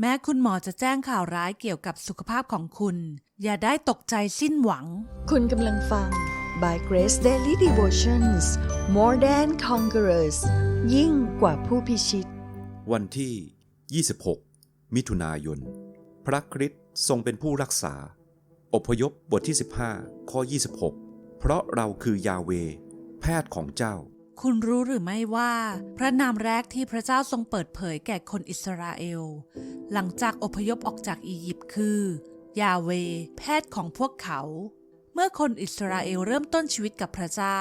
แม้คุณหมอจะแจ้งข่าวร้ายเกี่ยวกับสุขภาพของคุณ อย่าได้ตกใจสิ้นหวัง คุณกำลังฟัง By Grace Daily Devotions More Than Conquerors ยิ่งกว่าผู้พิชิต วันที่ 26 มิถุนายน พระคริสต์ทรงเป็นผู้รักษา อพยพบทที่ 15 ข้อ 26 เพราะเราคือยาเว แพทย์ของเจ้า คุณรู้หรือไม่ว่า พระนามแรกที่พระเจ้าทรงเปิดเผยแก่คนอิสราเอล หลังจากอพยพออกจากอียิปต์คือ ยาเว แพทย์ของพวกเขา เมื่อคนอิสราเอลเริ่มต้นชีวิตกับพระเจ้า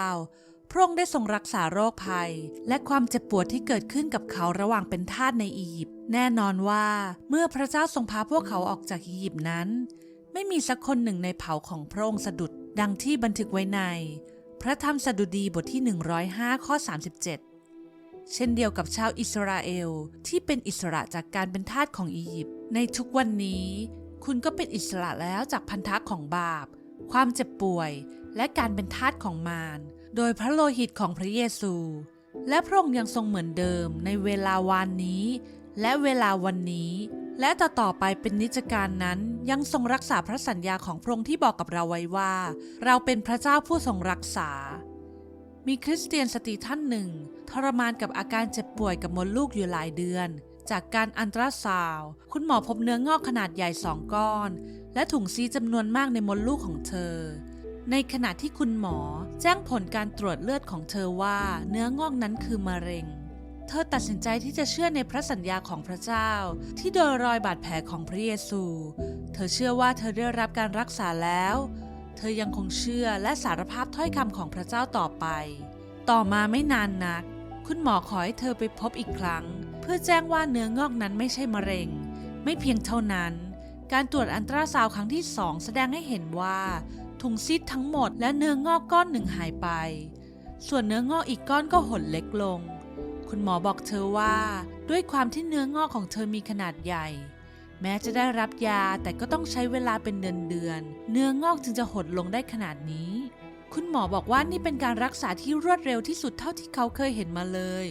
พระองค์ได้ทรงรักษาโรคภัย และความเจ็บปวดที่เกิดขึ้นกับเขาระหว่างเป็นทาสในอียิปต์แน่นอนว่า เมื่อพระเจ้าทรงพาพวกเขาออกจากอียิปต์นั้น ไม่มีสักคนหนึ่งในเผ่าของพระองค์สะดุดดังที่บันทึกไว้ใน พระธรรมสดุดีบทที่ 105 ข้อ 37 เช่นเดียวกับชาวอิสราเอลที่เป็นอิสระจากการเป็นทาสของอียิปต์ ในทุกวันนี้ คุณก็เป็นอิสระแล้วจากพันธะของบาป ความเจ็บป่วย และการเป็นทาสของมาร โดยพระโลหิตของพระเยซู และพระองค์ยังทรงเหมือนเดิมในเวลาวานนี้ และเวลาวันนี้ และต่อต่อไปเป็นนิจการนั้นยังทรงรักษาพระสัญญาของพระองค์ที่บอกกับเราไว้ว่า เราเป็นพระเจ้าผู้ทรงรักษา มีคริสเตียนสตรีท่านหนึ่ง ทรมานกับอาการเจ็บป่วยกับมดลูกอยู่หลายเดือน จากการอันตราซาวคุณหมอพบเนื้องอกขนาดใหญ่สองก้อน และถุงซีจำนวนมากในมดลูกของเธอ ในขณะที่คุณหมอแจ้งผลการตรวจเลือดของเธอว่า เนื้องอกนั้นคือมะเร็ง เธอตัดสินใจที่จะเชื่อในพระสัญญาของพระเจ้า ที่โดยรอยบาดแผลของพระเยซู เธอเชื่อว่าเธอได้รับการรักษาแล้ว เธอยังคงเชื่อและสารภาพถ้อยคำของพระเจ้าต่อไป ต่อมาไม่นานนัก คุณหมอขอให้เธอไปพบอีกครั้ง เพื่อแจ้งว่าเนื้องอกนั้นไม่ใช่มะเร็ง ไม่เพียงเท่านั้น การตรวจอันตราซาวครั้งที่สองแสดงให้เห็นว่าถุงซีดทั้งหมดและเนื้องอกก้อนหนึ่งหายไป ส่วนเนื้องอกอีกก้อนก็หดเล็กลง คุณหมอบอกเธอว่า ด้วยความที่เนื้องอกของเธอมีขนาดใหญ่ แม้จะได้รับยาแต่ก็ต้องใช้เวลาเป็นเดือนเดือน เนื้องอกจึงจะหดลงได้ขนาดนี้ คุณหมอบอกว่านี่เป็นการรักษาที่รวดเร็วที่สุดเท่าที่เขาเคยเห็นมาเลย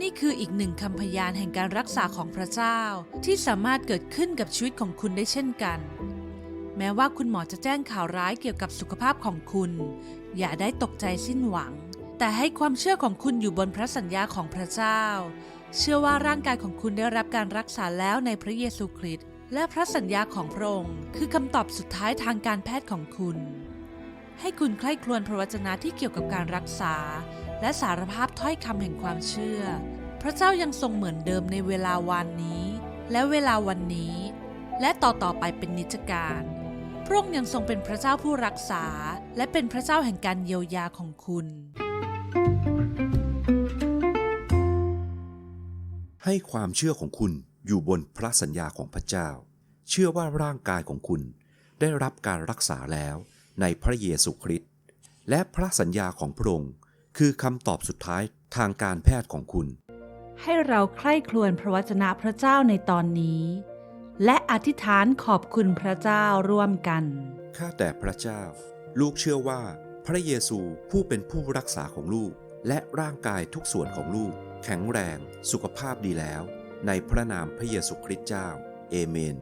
นี่คืออีกหนึ่งคำพยานแห่งการรักษาของพระเจ้า ที่สามารถเกิดขึ้นกับชีวิตของคุณได้เช่นกันแม้ว่าคุณหมอจะแจ้งข่าวร้ายเกี่ยวกับสุขภาพของคุณ อย่าได้ตกใจสิ้นหวัง แต่ให้ความเชื่อของคุณอยู่บนพระสัญญาของพระเจ้า เชื่อว่าร่างกายของคุณได้รับการรักษาแล้วในพระเยซูคริสต์และพระสัญญาของพระองค์คือคำตอบสุดท้ายทางการแพทย์ของคุณ ให้คุณใคร่ครวญพระวจนะที่เกี่ยวกับการรักษา และสารภาพถ้อยคำแห่งความเชื่อ พระเจ้ายังทรงเหมือนเดิมในเวลาวานนี้ และเวลาวันนี้ และต่อต่อไปเป็นนิจการพระองค์ยังทรงเป็นพระเจ้าผู้รักษา และเป็นพระเจ้าแห่งการเยียวยาของคุณ ให้ความเชื่อของคุณอยู่บนพระสัญญาของพระเจ้า เชื่อว่าร่างกายของคุณได้รับการรักษาแล้วในพระเยซูคริสต์และพระสัญญาของพระองค์คือคำตอบสุดท้ายทางการแพทย์ของคุณ ให้เราใคร่ครวญพระวจนะพระเจ้าในตอนนี้ และอธิษฐานขอบคุณพระเจ้าร่วมกัน ข้าแต่พระเจ้า ลูกเชื่อว่าพระเยซูผู้เป็นผู้รักษาของลูก และร่างกายทุกส่วนของลูก แข็งแรง สุขภาพดีแล้ว ในพระนามพระเยซูคริสต์เจ้า เอเมน